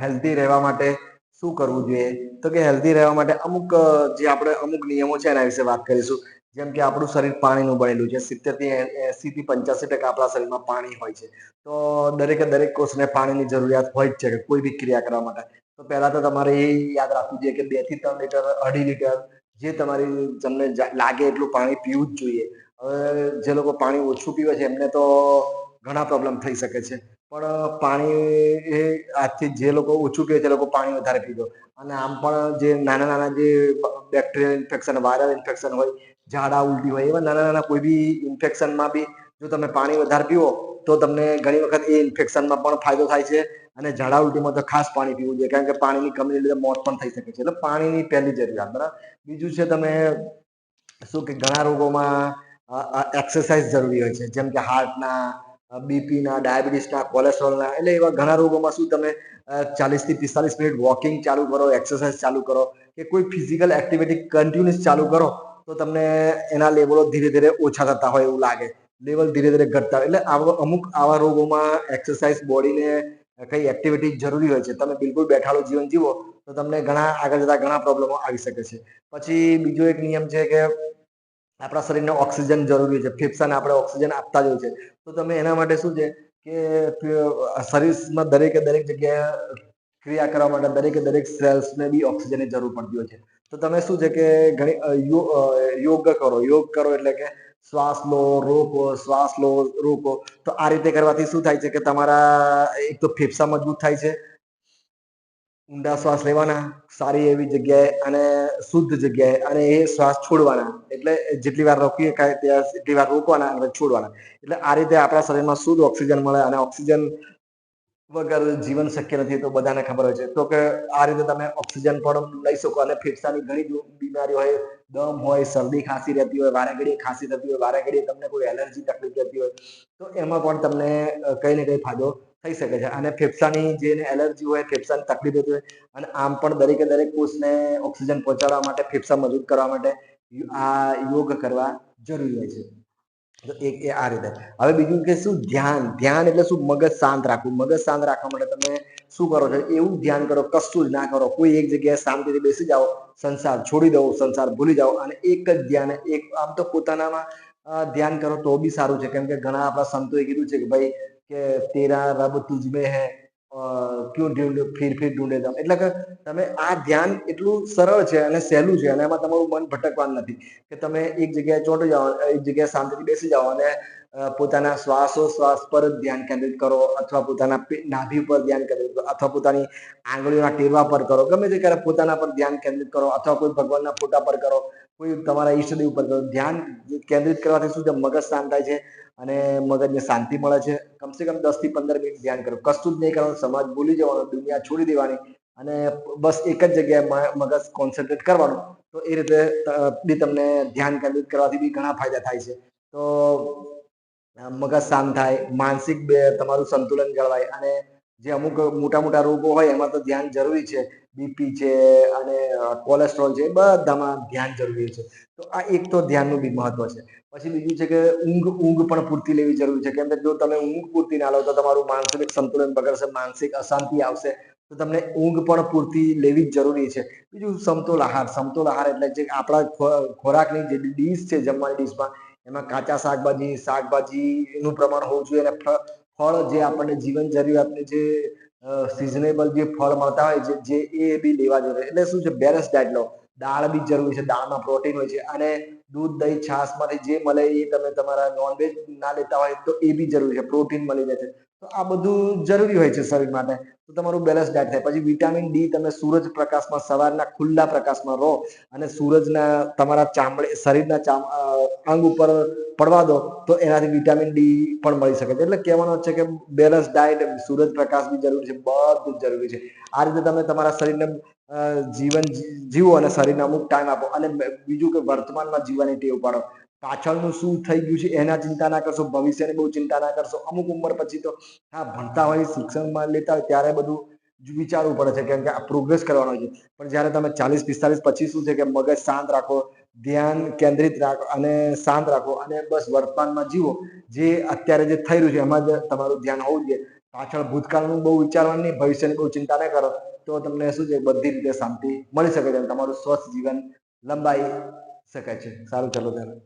Healthy રહેવા માટે શું કરવું જોઈએ? તો કે હેલ્ધી રહેવા માટે અમુક જે આપણે અમુક નિયમો છે એના વિશે વાત કરીશું. જેમ કે આપણું શરીર પાણીનું બનેલું છે. સિત્તેરથી એસી થી પંચ્યાસી ટકા આપણા શરીરમાં પાણી હોય છે. તો દરેકે દરેક કોષને પાણીની જરૂરિયાત હોય જ છે કે કોઈ બી ક્રિયા કરવા માટે. તો પહેલાં તો તમારે એ યાદ રાખવું જોઈએ કે બેથી ત્રણ લીટર, અઢી લીટર જે તમારી તમને લાગે એટલું પાણી પીવું જ જોઈએ. હવે જે લોકો પાણી ઓછું પીવે છે એમને તો ઘણા પ્રોબ્લેમ થઈ શકે છે. પણ પાણી એ આજથી જે લોકો ઓછું પીએ છે લોકો પાણી વધારે પીજો અને આમ પણ જે નાના નાના જે બેક્ટેરિયલ ઇન્ફેક્શન, વાયરલ ઇન્ફેક્શન હોય, ઝાડા, ઉલટી હોય, એવા નાના નાના કોઈ બી ઇન્ફેક્શનમાં બી જો તમે પાણી વધારે પીવો, તો તમને ઘણી વખત એ ઇન્ફેક્શનમાં પણ ફાયદો થાય છે. અને ઝાડા, ઉલટીમાં તો ખાસ પાણી પીવું જોઈએ, કારણ કે પાણીની કમીને લીધે મોત પણ થઈ શકે છે. એટલે પાણીની પહેલી જરૂરિયાત, બરાબર? બીજું છે તમે શું કે ઘણા રોગોમાં એક્સરસાઇઝ જરૂરી હોય છે, જેમ કે હાર્ટના બીપીના ડાયાબિટીસના કોલેસ્ટ્રોલના એટલે એવા ઘણા રોગોમાં શું તમે ચાલીસથી પિસ્તાલીસ મિનિટ વોકિંગ ચાલુ કરો એક્સરસાઇઝ ચાલુ કરો, કે કોઈ ફિઝિકલ એક્ટિવિટી કન્ટિન્યુઅસ ચાલુ કરો, તો તમને એના લેવલો ધીરે ધીરે ઓછા થતા હોય એવું લાગે. લેવલ ધીરે ધીરે ઘટતા એટલે આવા, અમુક આવા રોગોમાં એક્સરસાઇઝ બોડીને કઈ એક્ટિવિટી જરૂરી હોય છે. તમે બિલકુલ બેઠાડું જીવન જીવો, તો તમને ઘણા આગળ જતા ઘણા પ્રોબ્લેમો આવી શકે છે. પછી બીજો એક નિયમ છે કે આપણા શરીરને ઓક્સિજન જરૂરી છે. ફેફસાને આપણે ઓક્સિજન આપતા જ હોય છે. તો તમે એના માટે શું છે કે શરીરમાં દરેકે દરેક જગ્યાએ ક્રિયા કરવા માટે દરેકે દરેક સેલ્સને બી ઓક્સિજનની જરૂર પડતી હોય છે. તો તમે શું છે કે, ઘણી યોગ કરો. યોગ કરો એટલે કે શ્વાસ લો, રોકો, શ્વાસ લો, રોકો. તો આ રીતે કરવાથી શું થાય છે કે તમારા એક તો ફેફસા મજબૂત થાય છે ઊંડા શ્વાસ લેવાના, સારી એવી જગ્યાએ અને શુદ્ધ જગ્યાએ અને એ શ્વાસ છોડવાના. એટલે જેટલી વાર રોકીએ ત્યાં એટલી વાર રોકવાના અને છોડવાના. એટલે આ રીતે આપણા શરીરમાં શુદ્ધ ઓક્સિજન મળે અને ઓક્સિજન વગર જીવન શક્ય નથી તો બધાને ખબર હોય છે. તો કે આ રીતે તમે ઓક્સિજન પણ લઈ શકો અને ફેફસાની ઘણી બીમારીઓ હોય દમ હોય, શરદી ખાંસી રહેતી હોય વારે ઘડીએ ખાંસી થતી હોય વારે ઘડીએ તમને કોઈ એલર્જી તકલીફ રહેતી હોય, તો એમાં પણ તમને કંઈ ને કંઈ ફાયદો થઈ શકે છે. અને ફેફસાની જેને એલર્જી હોય, ફેફસાની તકલીફ રહેતી હોય, અને આમ પણ દરેકે દરેક કોષને ઓક્સિજન પહોંચાડવા માટે, ફેફસા મજબૂત કરવા માટે આ યોગ કરવા જરૂરી હોય છે. એક એ આ રીતે. હવે બીજું કે શું ધ્યાન? ધ્યાન એટલે શું? મગજ શાંત રાખવું. મગજ શાંત રાખવા માટે તમે શું કરો છો? એવું ધ્યાન કરો, કશું જ ના કરો. કોઈ એક જગ્યાએ શાંતિથી બેસી જાઓ, સંસાર છોડી દો, સંસાર ભૂલી જાઓ અને એક જ ધ્યાન, એક આમ તો પોતાનામાં ધ્યાન કરો તો બી સારું છે. કેમ કે ઘણા આપણા સંતોએ કીધું છે કે ભાઈ કે તેરા રબ તુજમે હે ક્યું ફીર ફીર ઢૂંઢે દમ એટલે કે તમે આ ધ્યાન એટલું સરળ છે અને સહેલું છે અને એમાં તમારું મન ભટકવાનું નથી. કે તમે એક જગ્યાએ ચોંટી જાઓ, એક જગ્યાએ શાંતિથી બેસી જાઓ અને પોતાના શ્વાસોશ્વાસ પર જ ધ્યાન કેન્દ્રિત કરો અથવા પોતાના નાભી પર ધ્યાન કેન્દ્રિત કરો અથવા પોતાની આંગળીઓના ટેરવા પર કરો. ગમે તે ક્યારે પોતાના પર ધ્યાન કેન્દ્રિત કરો અથવા કોઈ ભગવાનના ફોટા પર કરો, કોઈ તમારા ઈષ્ટદેવ પર કરો, ધ્યાન કેન્દ્રિત કરવાથી શું છે? મગજ શાંત થાય છે અને મગજને શાંતિ મળે છે. કમસે કમ દસથી પંદર મિનિટ ધ્યાન કરો. કશું જ નહીં કરવાનું, સમાજ ભૂલી જવાનો, દુનિયા છોડી દેવાની અને બસ એક જ જગ્યાએ મગજ કોન્સન્ટ્રેટ કરવાનું. તો એ રીતે બી તમને ધ્યાન કેન્દ્રિત કરવાથી બી ઘણા ફાયદા થાય છે. તો મગજ શાંત થાય, માનસિક તમારું સંતુલન જળવાય અને જે અમુક મોટા મોટા રોગો હોય એમાં તો ધ્યાન જરૂરી છે. બીપી છે અને કોલેસ્ટ્રોલ છે બધામાં ધ્યાન જરૂરી છે. તો આ એક તો ધ્યાનનું બી મહત્વ છે. પછી બીજું છે કે ઊંઘ ઊંઘ પણ પૂરતી લેવી જરૂરી છે. કેમ કે જો તમે ઊંઘ પૂરતી ના લો તો તમારું માનસિક સંતુલન બગડશે, માનસિક અશાંતિ આવશે. તો તમને ઊંઘ પણ પૂરતી લેવી જ જરૂરી છે. બીજું સમતોલ આહાર. સમતોલ આહાર એટલે જે આપણા ખોરાકની જે ડીશ છે, જમવાની ડીશમાં એમાં કાચા શાકભાજી શાકભાજીનું પ્રમાણ હોવું જોઈએ અને ફળ જે આપણને જીવન જરૂરિયાતને જે સિઝનેબલ જે ફળ મળતા હોય છે, જે એ બી લેવા જોઈએ. એટલે શું છે બેલેન્સ ડાયટ લો. દાળ બી જરૂરી છે, દાળમાં પ્રોટીન હોય છે અને દૂધ, દહીં છાશમાંથી જે મળે એ તમે તમારા નોનવેજ ના લેતા હોય તો એ બી જરૂરી છે પ્રોટીન મળી જાય છે. તો આ બધું જરૂરી હોય છે શરીર માટે. તો તમારું બેલેન્સ ડાયટ થાય. પછી વિટામિન ડી તમે સૂરજ પ્રકાશમાં, સવારના ખુલ્લા પ્રકાશમાં રહો અને સૂરજના તમારા ચામડે, શરીરના ચામ અંગ ઉપર પડવા દો, તો એનાથી વિટામિન ડી પણ મળી શકે છે. એટલે કહેવાનો છે કે બેલેન્સ ડાયટ સૂરજ પ્રકાશ બી જરૂરી છે, બધું જ જરૂરી છે. આ રીતે તમે તમારા શરીરને જીવન જીવો અને શરીરને અમુક ટાઈમ આપો. અને બીજું કે વર્તમાનમાં જીવવાની ટેવ પાડો. પાછળનું શું થઈ ગયું છે એના ચિંતા ના કરશો, ભવિષ્યની બહુ ચિંતા ના કરશો. અમુક ઉંમર પછી તો હા, ભણતા હોય, શિક્ષણમાં લેતા હોય ત્યારે બધું વિચારવું પડે છે કેમ કે આ પ્રોગ્રેસ કરવાનો છે. પણ જ્યારે તમે ચાલીસ, પિસ્તાલીસ પછી શું છે કે મગજ શાંત રાખો, ધ્યાન કેન્દ્રિત રાખો અને શાંત રાખો અને બસ વર્તમાનમાં જીવો, જે અત્યારે જે થઈ રહ્યું છે એમાં જ તમારું ધ્યાન હોવું જોઈએ. પાછળ ભૂતકાળનું બહુ વિચારવાનું નહીં, ભવિષ્યની બહુ ચિંતા ન કરો. તો તમને શું છે બધી રીતે શાંતિ મળી શકે છે તમારું સ્વસ્થ જીવન લંબાઈ શકે છે. સારું, ચાલો ત્યારે.